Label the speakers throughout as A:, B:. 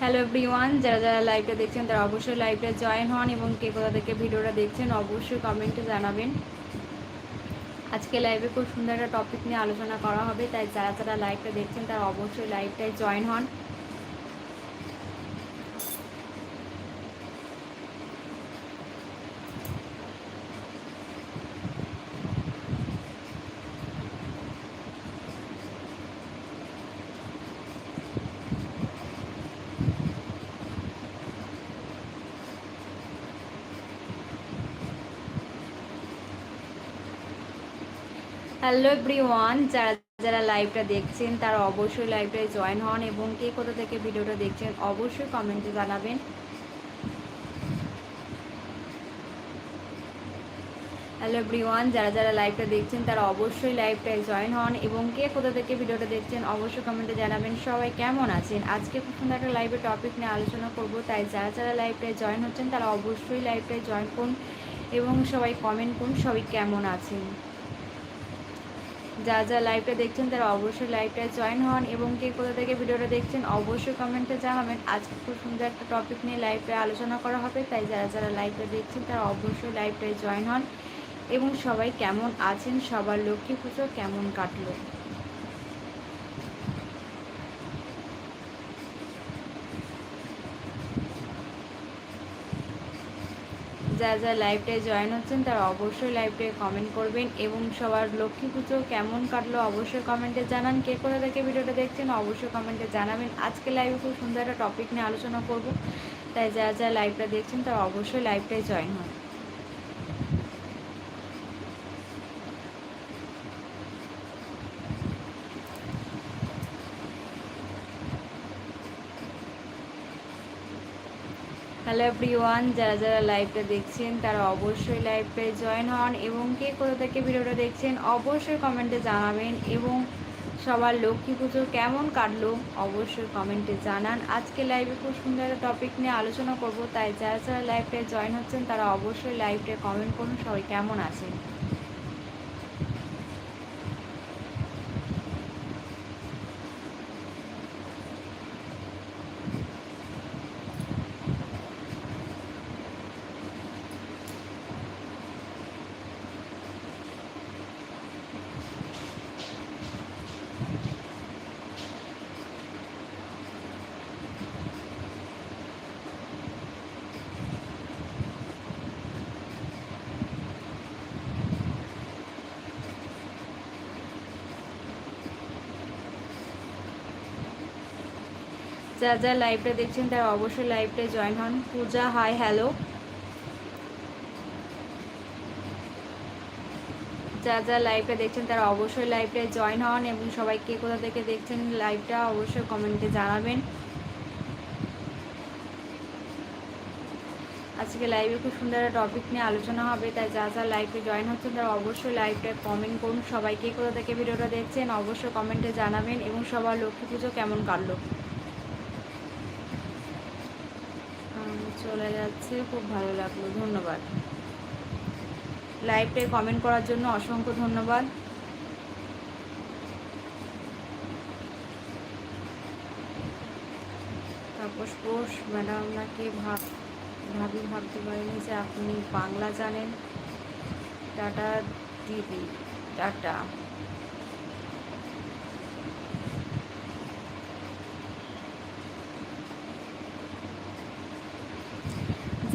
A: Hello everyone যারা যারা লাইভটা দেখছেন, তারা অবশ্যই লাইভটা জয়েন হন এবং কে কোথা থেকে ভিডিওটা দেখছেন, অবশ্যই কমেন্টে জানাবেন। আজকে লাইভে খুব সুন্দর একটা টপিক নিয়ে আলোচনা করা হবে, তাই যারা যারা লাইভটা দেখছেন, তারা অবশ্যই লাইভটায় জয়েন হন। হ্যালো এভরিওয়ান যারা যারা লাইভটা দেখছেন, তারা অবশ্যই লাইভটায় জয়েন হন এবং কে কোথা থেকে ভিডিওটা দেখছেন, অবশ্যই কমেন্টে জানাবেন। হ্যালো এভরিওয়ান যারা যারা লাইভটা দেখছেন, তারা অবশ্যই লাইভটায় জয়েন হন এবং কে কোথা থেকে ভিডিওটা দেখছেন, অবশ্যই কমেন্টে জানাবেন। সবাই কেমন আছেন? আজকে সুন্দর একটা লাইভের টপিক নিয়ে আলোচনা করব, তাই যারা যারা লাইভটায় জয়েন হচ্ছেন, তারা অবশ্যই লাইভটায় জয়েন করুন এবং সবাই কমেন্ট করুন সবাই কেমন আছেন। যা যা লাইভটা দেখছেন তারা অবশ্যই লাইভটায় জয়েন হন এবং কে কোথা থেকে ভিডিওটা দেখছেন অবশ্যই কমেন্টে জানাবেন। আজকে খুব সুন্দর একটা টপিক নিয়ে লাইভটায় আলোচনা করা হবে, তাই যারা যারা লাইভটা দেখছেন তারা অবশ্যই লাইভটায় জয়েন হন। এবং সবাই কেমন আছেন? সবার লক্ষ্মী পুজো কেমন কাটলো? যারা যারা লাইভটায় জয়েন হচ্ছেন, তারা অবশ্যই লাইভটায় কমেন্ট করবেন এবং সবার লক্ষ্মী পুজো কেমন কাটলো অবশ্যই কমেন্টে জানান। কে কোথা থেকে ভিডিওটা দেখছেন অবশ্যই কমেন্টে জানাবেন। আজকে লাইভে খুব সুন্দর একটা টপিক নিয়ে আলোচনা করব। তাই যারা যারা লাইভটা দেখছেন, তারা অবশ্যই লাইভটায় জয়েন হন। হ্যালো এভরিওয়ান যারা যারা লাইভটা দেখছেন, তারা অবশ্যই লাইভটায় জয়েন হন এবং কে কোথা থেকে ভিডিওটা দেখছেন, অবশ্যই কমেন্টে জানাবেন এবং সবার লক্ষ্মী পুজো কেমন কাটলো অবশ্যই কমেন্টে জানান। আজকে লাইভে খুব সুন্দর একটা টপিক নিয়ে আলোচনা করব, তাই যারা যারা লাইভটায় জয়েন হচ্ছেন, তারা অবশ্যই লাইভটায় কমেন্ট করুন, সবাই কেমন আছেন? যা যা লাইভটা দেখছেন তারা অবশ্যই লাইভটা জয়েন হন। পূজা হাই হ্যালো যা যা লাইভটা দেখছেন তারা অবশ্যই লাইভটায় জয়েন হন এবং সবাই কে কোথা থেকে দেখছেন লাইভটা অবশ্যই কমেন্টে জানাবেন। আজকে লাইভে খুব সুন্দর একটা টপিক নিয়ে আলোচনা হবে, তাই যা যা লাইভে জয়েন হচ্ছেন তারা অবশ্যই লাইভটায় কমেন্ট করুন। সবাই কে কোথা থেকে ভিডিওটা দেখছেন অবশ্যই কমেন্টে জানাবেন এবং সবার লক্ষ্মী পুজো কেমন কাটলো। চলে খুব ভালো লাগল, ধন্যবাদ। লাইভটায় কমেন্ট করার জন্য অসংখ্য ধন্যবাদ। তাপস ঘোষ ম্যাডাম আপনাকে ভাব, ভাবি ভাবতে পারিনি যে আপনি বাংলা জানেন। টাটা দিদি, টাটা।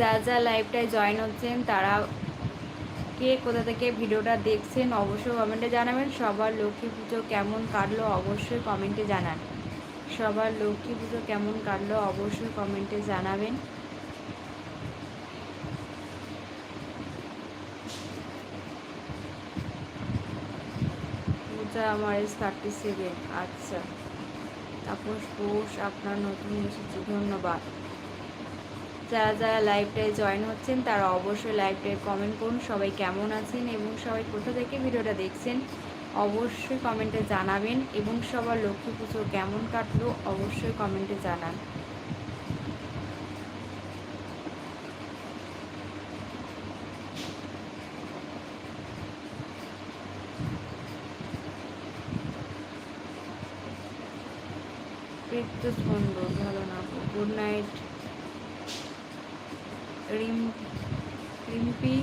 A: যা যা লাইভটায় জয়েন হচ্ছেন, তারা কে, কোথা থেকে ভিডিওটা দেখছেন, অবশ্যই কমেন্টে জানাবেন। সবার লক্ষ্মী পুজো কেমন কাটলো, অবশ্যই কমেন্টে জানান। সবার লক্ষ্মী পুজো কেমন কাটলো, অবশ্যই কমেন্টে জানাবেন। পূজা আমার এস থার্টি সেভেন আচ্ছা। তাপস ঘোষ আপনার নতুন এসেছি। ধন্যবাদ। যারা যারা লাইভটায় জয়েন হচ্ছেন, তারা অবশ্যই লাইভটায় কমেন্ট করুন, সবাই কেমন আছেন এবং সবাই কোথা থেকে ভিডিওটা দেখছেন, অবশ্যই কমেন্টে জানাবেন এবং সবার লক্ষ্মী পুজো কেমন কাটলো অবশ্যই কমেন্টে জানান। প্রীত্যুষ মণ্ডল ভালো না গুড নাইট রিম রিম্পি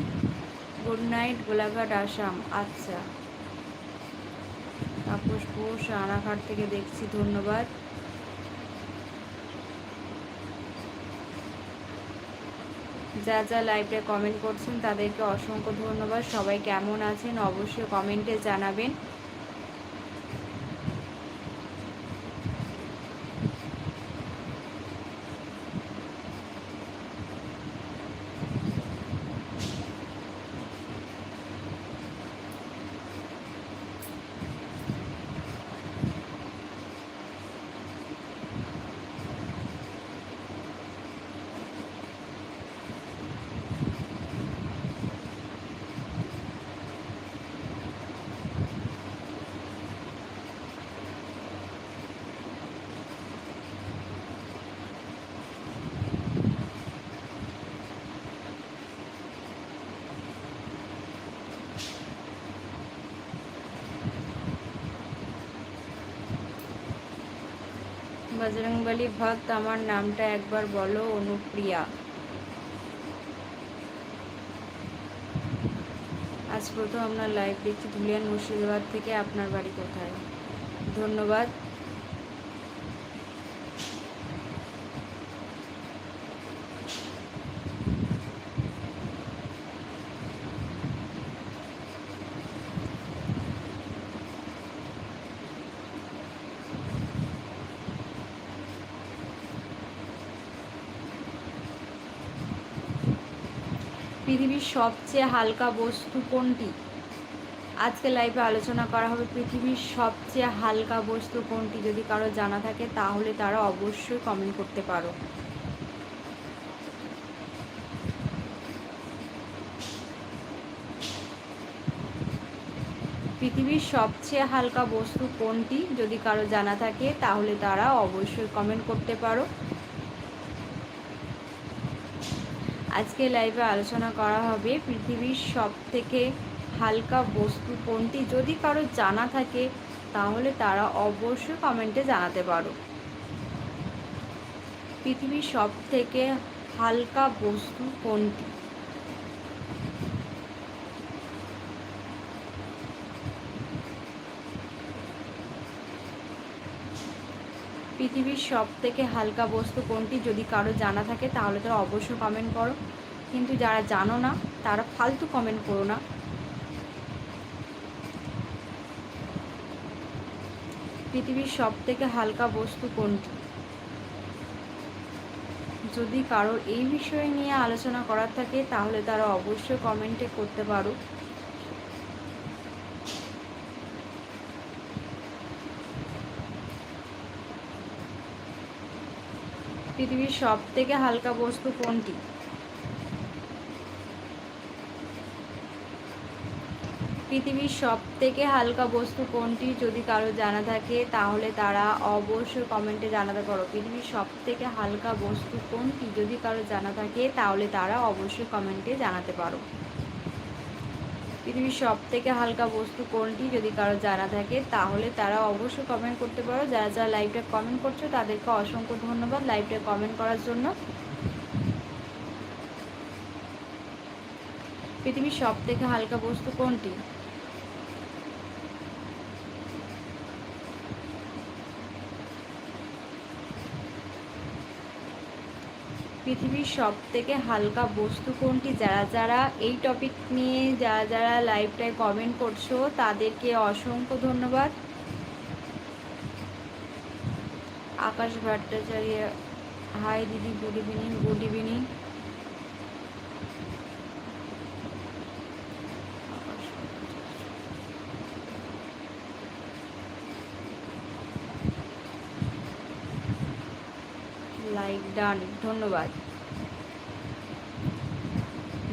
A: গুড নাইট গোলাঘাট আসাম। আচ্ছা। তাপস ঘোষ রানাঘাট থেকে দেখছি, ধন্যবাদ। যা যা লাইভে কমেন্ট করছেন, তাদেরকে অসংখ্য ধন্যবাদ। সবাই কেমন আছেন, অবশ্যই কমেন্টে জানাবেন। বজরংবলী ভক্ত, আমার নামটা একবার বলো, অনুপ্রিয়া। আজ প্রথম আপনার লাইভ দেখছি ধুলিয়ান মুর্শিদাবাদ থেকে, আপনার বাড়ি কোথায়? ধন্যবাদ। পৃথিবীর সবচেয়ে হালকা বস্তু কোনটি? আজকে লাইভে আলোচনা করা হবে পৃথিবীর সবচেয়ে হালকা বস্তু কোনটি? যদি কারও জানা থাকে, তাহলে তারা অবশ্যই কমেন্ট করতে পারো। পৃথিবীর সবচেয়ে হালকা বস্তু কোনটি? যদি কারও জানা থাকে, তাহলে তারা অবশ্যই কমেন্ট করতে পারো। আজকে লাইভে আলোচনা করা হবে পৃথিবীর সব থেকে হালকা বস্তু কোনটি? যদি কারও জানা থাকে, তাহলে তারা অবশ্যই কমেন্টে জানাতে পারো। পৃথিবীর সব থেকে হালকা বস্তু কোনটি? পৃথিবীর সব থেকে হালকা বস্তু কোনটি যদি কারও জানা থাকে, তাহলে তারা অবশ্যই কমেন্ট করো। কিন্তু যারা জানো না, তারা ফালতু কমেন্ট করো না। পৃথিবীর সব থেকে হালকা বস্তু কোনটি? যদি কারও এই বিষয় নিয়ে আলোচনা করার থাকে, তাহলে তারা অবশ্যই কমেন্টে করতে পারো। পৃথিবীর সব থেকে হালকা বস্তু কোনটি? পৃথিবীর সব থেকে হালকা বস্তু কোনটি যদি কারও জানা থাকে, তাহলে তারা অবশ্যই কমেন্টে জানাতে পারো। পৃথিবীর সব থেকে হালকা বস্তু কোনটি যদি কারও জানা থাকে, তাহলে তারা অবশ্যই কমেন্টে জানাতে পারো। পৃথিবীর সব থেকে হালকা বস্তু কোনটি যদি কারও জানা থাকে, তাহলে তারা অবশ্যই কমেন্ট করতে পারো। যারা যারা লাইভটা কমেন্ট করছ, তাদেরকে অসংখ্য ধন্যবাদ লাইভটা কমেন্ট করার জন্য। পৃথিবীর সব থেকে হালকা বস্তু কোনটি? পৃথিবীর সব থেকে হালকা বস্তু কোনটি? যারা যারা এই টপিক নিয়ে, যারা যারা লাইভটায় কমেন্ট করছ, তাদেরকে অসংখ্য ধন্যবাদ। আকাশ ভট্টাচার্য হাই দিদি good evening good evening like done, ধন্যবাদ।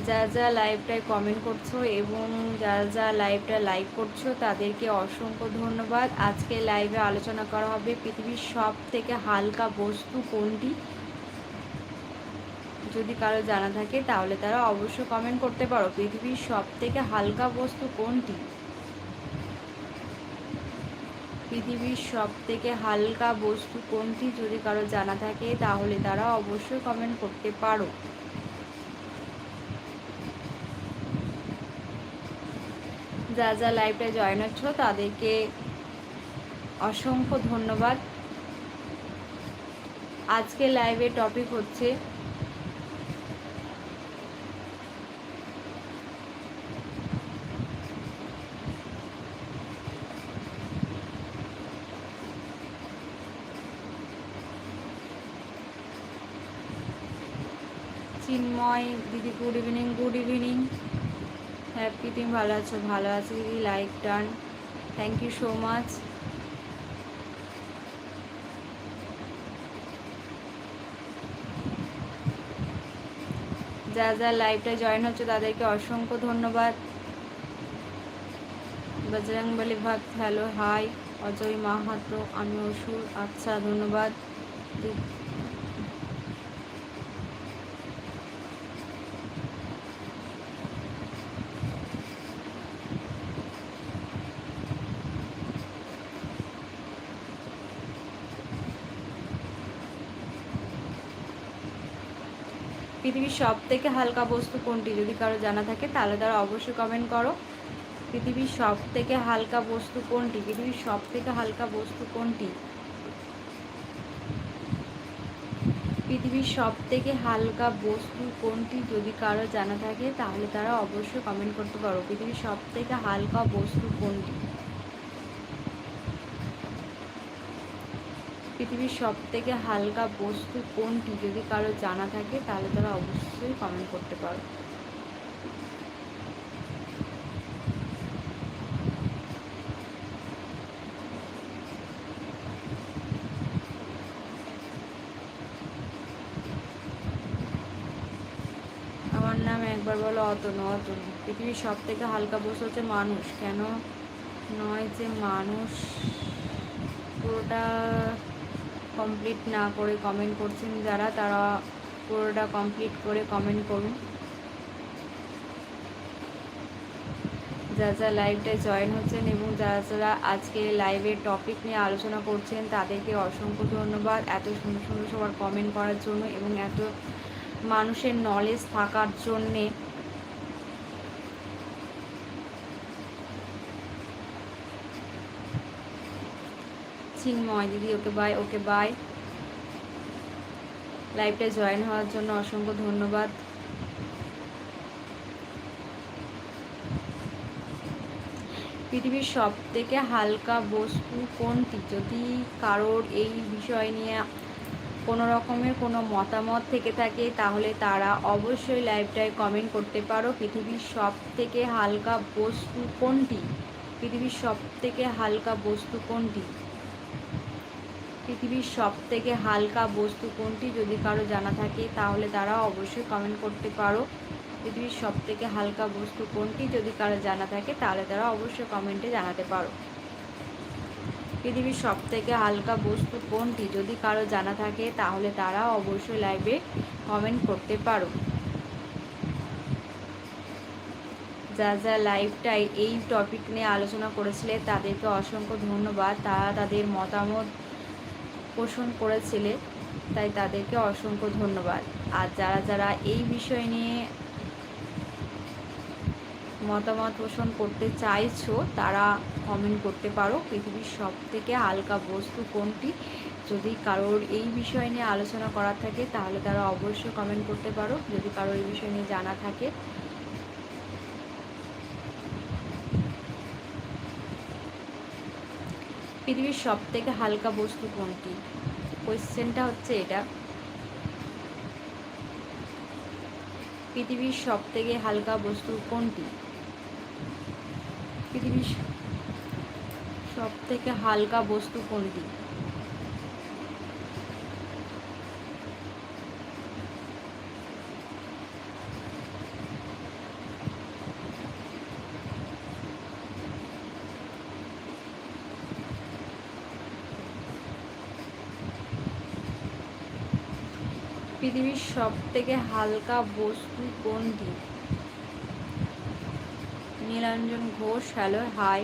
A: যারা যারা লাইভটায় কমেন্ট করছ এবং যারা যারা লাইভটা লাইক করছ, তাদেরকে অসংখ্য ধন্যবাদ। আজকে লাইভে আলোচনা করা হবে পৃথিবীর সব থেকে হালকা বস্তু কোনটি? যদি কারও জানা থাকে, তাহলে তারা অবশ্যই কমেন্ট করতে পারো। পৃথিবীর সব থেকে হালকা বস্তু কোনটি? পৃথিবীর সব থেকে হালকা বস্তু কোনটি? যদি কারও জানা থাকে, তাহলে তারা অবশ্যই কমেন্ট করতে পারো। যা যা লাইভটা জয়েন হচ্ছ, তাদেরকে অসংখ্য ধন্যবাদ। আজকে লাইভের টপিক হচ্ছে চিন্ময় দিদি good evening good evening happy তুমি ভালো আছো? ভালো আছো দিদি like done thank you so much যা যা লাইভটা জয়েন হচ্ছে, তাদেরকে অসংখ্য ধন্যবাদ। বজরং বলি ভক্ত হ্যালো হাই অজয় মাহাতো, আমি অসুর আচ্ছা ধন্যবাদ। পৃথিবীর সব থেকে হালকা বস্তু কোনটি? যদি কারও জানা থাকে, তাহলে তারা অবশ্যই কমেন্ট করো। পৃথিবীর সব থেকে হালকা বস্তু কোনটি? পৃথিবীর সব থেকে হালকা বস্তু কোনটি? পৃথিবীর সব থেকে হালকা বস্তু কোনটি? যদি কারও জানা থাকে, তাহলে তারা অবশ্যই কমেন্ট করতে পারো। পৃথিবীর সব থেকে হালকা বস্তু কোনটি? পৃথিবীর সব থেকে হালকা বস্তু কোনটি? যদি কারও জানা থাকে, তাহলে তারা অবশ্যই কমেন্ট করতে পারো। আমার নাম একবার বলো অতনু অতনু। পৃথিবীর সব থেকে হালকা বস্তু হচ্ছে মানুষ। কেন নয় যে মানুষ পুরোটা কমপ্লিট না করে কমেন্ট করছেন যারা, তারা পুরোটা কমপ্লিট করে কমেন্ট করুন। যা যা লাইভটা জয়েন হচ্ছেন এবং যারা যারা আজকে লাইভের টপিক নিয়ে আলোচনা করছেন, তাদেরকে অসংখ্য ধন্যবাদ এত সুন্দর সুন্দর সবার কমেন্ট করার জন্য এবং এত মানুষের নলেজ থাকার জন্যে। চিন্ময় দিদি, ওকে বাই ওকে বাই লাইভটা জয়েন হওয়ার জন্য অসংখ্য ধন্যবাদ। পৃথিবীর সব থেকে হালকা বস্তু কোনটি? যদি কারোর এই বিষয় নিয়ে কোনো রকমের কোনো মতামত থেকে থাকে, তাহলে তারা অবশ্যই লাইভটায় কমেন্ট করতে পারো। পৃথিবীর সব থেকে হালকা বস্তু কোনটি? পৃথিবীর সব থেকে হালকা বস্তু কোনটি? পৃথিবীর সব থেকে হালকা বস্তু কোনটি যদি কারও জানা থাকে, তাহলে তারা অবশ্যই কমেন্ট করতে পারো। পৃথিবীর সব থেকে হালকা বস্তু কোনটি যদি কারও জানা থাকে, তাহলে তারা অবশ্যই কমেন্টে জানাতে পারো। পৃথিবীর সব থেকে হালকা বস্তু কোনটি যদি কারও জানা থাকে, তাহলে তারা অবশ্যই লাইভে কমেন্ট করতে পারো। যা যা লাইভটাই এই টপিক নিয়ে আলোচনা করেছিলে, তাদেরকে অসংখ্য ধন্যবাদ। তারা তাদের মতামত পোষণ করেছিলে, তাই তাদেরকে অসংখ্য ধন্যবাদ। আর যারা যারা এই বিষয় নিয়ে মতামত পোষণ করতে চাইছো, তারা কমেন্ট করতে পারো। পৃথিবীর সব থেকে হালকা বস্তু কোনটি? যদি কারোর এই বিষয় নিয়ে আলোচনা করার থাকে, তাহলে তারা অবশ্যই কমেন্ট করতে পারো। যদি কারোর এই বিষয় নিয়ে জানা থাকে পৃথিবীর সব থেকে হালকা বস্তু কোনটি? কোয়েশ্চেনটা হচ্ছে এটা। পৃথিবীর সব থেকে হালকা বস্তু কোনটি? পৃথিবীর সব থেকে হালকা বস্তু কোনটি? পৃথিবীর সব থেকে হালকা বস্তু কোনটি? Nilanjan Ghosh hello hi.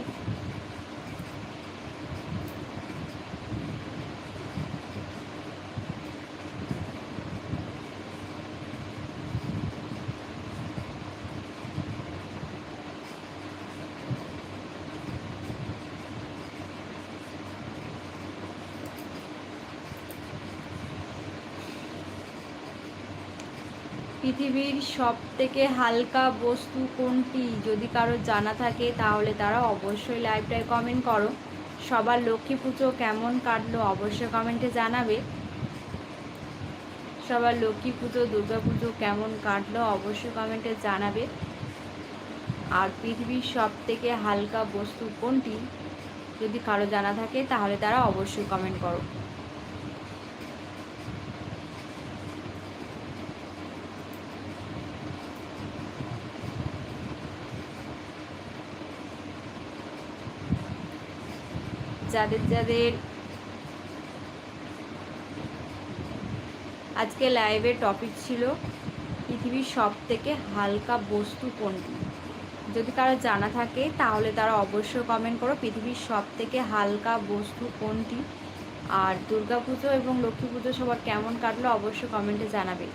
A: পৃথিবীর সব থেকে হালকা বস্তু কোনটি? যদি কারও জানা থাকে, তাহলে তারা অবশ্যই লাইভটায় কমেন্ট করো। সবার লক্ষ্মী পুজো কেমন কাটলো অবশ্যই কমেন্টে জানাবে। সবার লক্ষ্মী পুজো, দুর্গা পুজো কেমন কাটলো অবশ্যই কমেন্টে জানাবে। আর পৃথিবীর সব থেকে হালকা বস্তু কোনটি? যদি কারও জানা থাকে, তাহলে তারা অবশ্যই কমেন্ট করো। যাদের যাদের আজকে লাইভের টপিক ছিল পৃথিবীর সব থেকে হালকা বস্তু কোনটি? যদি কারও জানা থাকে, তাহলে তারা অবশ্যই কমেন্ট করো পৃথিবীর সব থেকে হালকা বস্তু কোনটি? আর দুর্গাপুজো এবং লক্ষ্মী পুজো সবার কেমন কাটলো, অবশ্যই কমেন্টে জানাবে।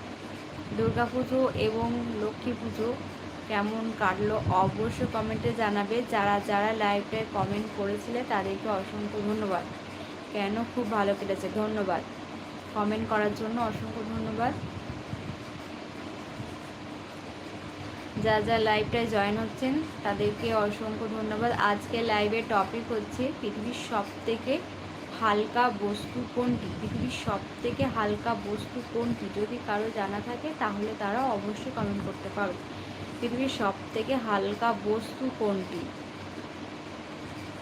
A: দুর্গাপুজো এবং লক্ষ্মী পুজো কেমন কাটলো অবশ্যই কমেন্টে জানাবে। যারা যারা লাইভটায় কমেন্ট করেছিলে, তাদেরকে অসংখ্য ধন্যবাদ। কেন? খুব ভালো কেটেছে, ধন্যবাদ। কমেন্ট করার জন্য অসংখ্য ধন্যবাদ। যা যা লাইভটায় জয়েন হচ্ছেন, তাদেরকে অসংখ্য ধন্যবাদ। আজকে লাইভের টপিক হচ্ছে পৃথিবীর সব থেকে হালকা বস্তু কোনটি? পৃথিবীর সব থেকে হালকা বস্তু কোনটি? যদি কারও জানা থাকে, তাহলে তারা অবশ্যই কমেন্ট করতে পারো। পৃথিবীর সব থেকে হালকা বস্তু কোনটি?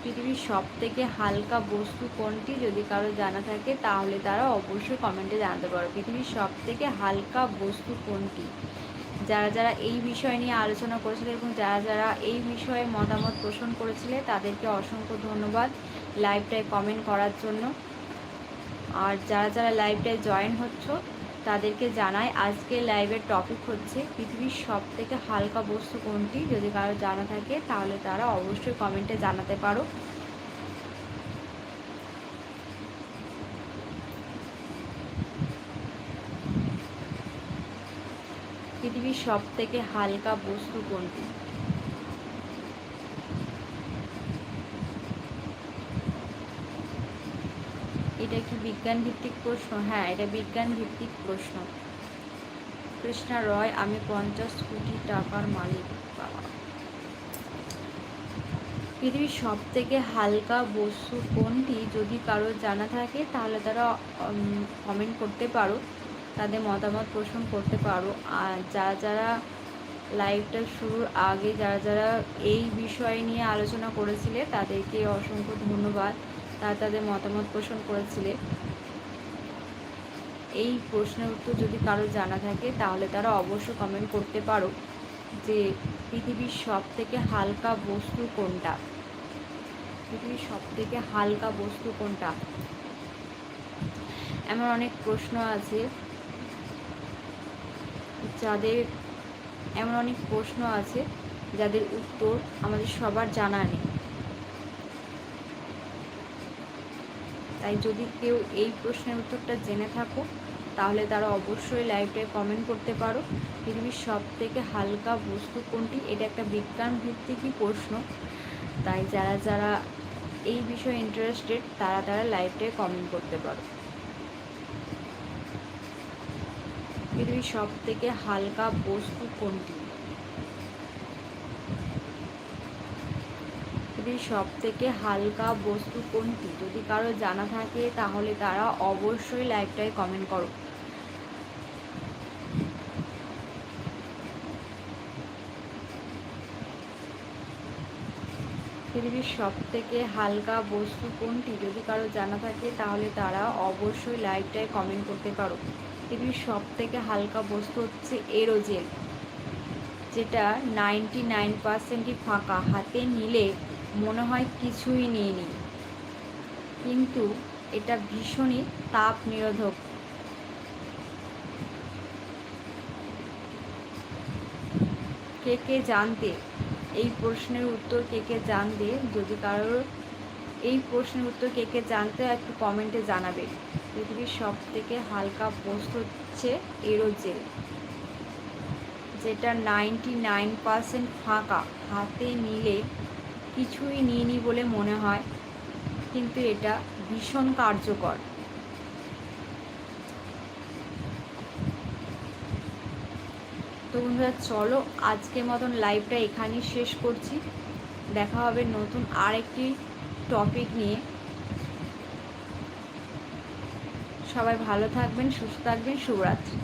A: পৃথিবীর সব থেকে হালকা বস্তু কোনটি যদি কারও জানা থাকে, তাহলে তারা অবশ্যই কমেন্টে জানাতে পারো। পৃথিবীর সব থেকে হালকা বস্তু কোনটি? যারা যারা এই বিষয় নিয়ে আলোচনা করেছিল এবং যারা যারা এই বিষয়ে মতামত পোষণ করেছিলে, তাদেরকে অসংখ্য ধন্যবাদ লাইভটায় কমেন্ট করার জন্য। আর যারা যারা লাইভটায় জয়েন হচ্ছ তাদেরকে জানাই আজকে লাইভের টপিক হচ্ছে পৃথিবীর সব থেকে হালকা বস্তু কোনটি? যদি কারও জানা থাকে, তাহলে তারা অবশ্যই কমেন্টে জানাতে পারো। পৃথিবীর সব থেকে হালকা বস্তু কোনটি এটা কি বিজ্ঞান ভিত্তিক প্রশ্ন হ্যাঁ এটা বিজ্ঞান ভিত্তিক প্রশ্ন। কৃষ্ণা রয়, আমি পঞ্চাশ কোটি টাকার মালিক পৃথিবীর সব থেকে হালকা বস্তু কোনটি? যদি কারও জানা থাকে, তাহলে তারা কমেন্ট করতে পারো, তাদের মতামত পোষণ করতে পারো। আর যারা যারা লাইভটা শুরুর আগে, যারা যারা এই বিষয় নিয়ে আলোচনা করেছিলে, তাদেরকে অসংখ্য ধন্যবাদ। তারা তাদের মতামত পোষণ করেছিলে। এই প্রশ্নের উত্তর যদি কারও জানা থাকে, তাহলে তারা অবশ্য কমেন্ট করতে পারো যে পৃথিবীর সব থেকে হালকা বস্তু কোনটা? পৃথিবীর সব থেকে হালকা বস্তু কোনটা? এমন অনেক প্রশ্ন আছে যাদের, এমন অনেক প্রশ্ন আছে যাদের উত্তর আমাদের সবার জানা নেই। তাই যদি কেউ এই প্রশ্নের উত্তরটা জেনে থাকো, তাহলে তারা অবশ্যই লাইভটায় কমেন্ট করতে পারো। পৃথিবীর সব থেকে হালকা বস্তু কোনটি? এটা একটা বিজ্ঞান ভিত্তিকই প্রশ্ন। তাই যারা যারা এই বিষয়ে ইন্টারেস্টেড তারা তারা লাইভটায় কমেন্ট করতে পারো। পৃথিবীর সব থেকে হালকা বস্তু কোনটি? পৃথিবীর সব থেকে হালকা বস্তু কোনটি? যদি কারও জানা থাকে, তাহলে তারা অবশ্যই লাইভটায় কমেন্ট করো। পৃথিবীর সব থেকে হালকা বস্তু কোনটি? যদি কারও জানা থাকে, তাহলে তারা অবশ্যই লাইভটায় কমেন্ট করতে পারো। পৃথিবীর সব থেকে হালকা বস্তু হচ্ছে এরোজেল যেটা নাইনটি নাইন পার্সেন্টই ফাঁকা, হাতে নিলে মনে হয় কিছুই নিয়ে নিই কিন্তু এটা ভীষণই তাপ নিরোধক। কে কে জানতে? এই প্রশ্নের উত্তর কে কে জানবে? যদি কারোর এই প্রশ্নের উত্তর কে কে জানতে একটু কমেন্টে জানাবে। পৃথিবীর সব থেকে হালকা বস্তু হচ্ছে এরোজেল যেটা নাইনটি নাইন পারসেন্ট ফাঁকা, হাতে নিলে কিছুই নিইনি বলে মনে হয়, কিন্তু এটা ভীষণ কার্যকর। তো বন্ধুরা, চলো আজকের মতন লাইভটা এখানেই শেষ করছি। দেখা হবে নতুন আরেকটি টপিক নিয়ে। সবাই ভালো থাকবেন, সুস্থ থাকবেন, শুভরাত্রি।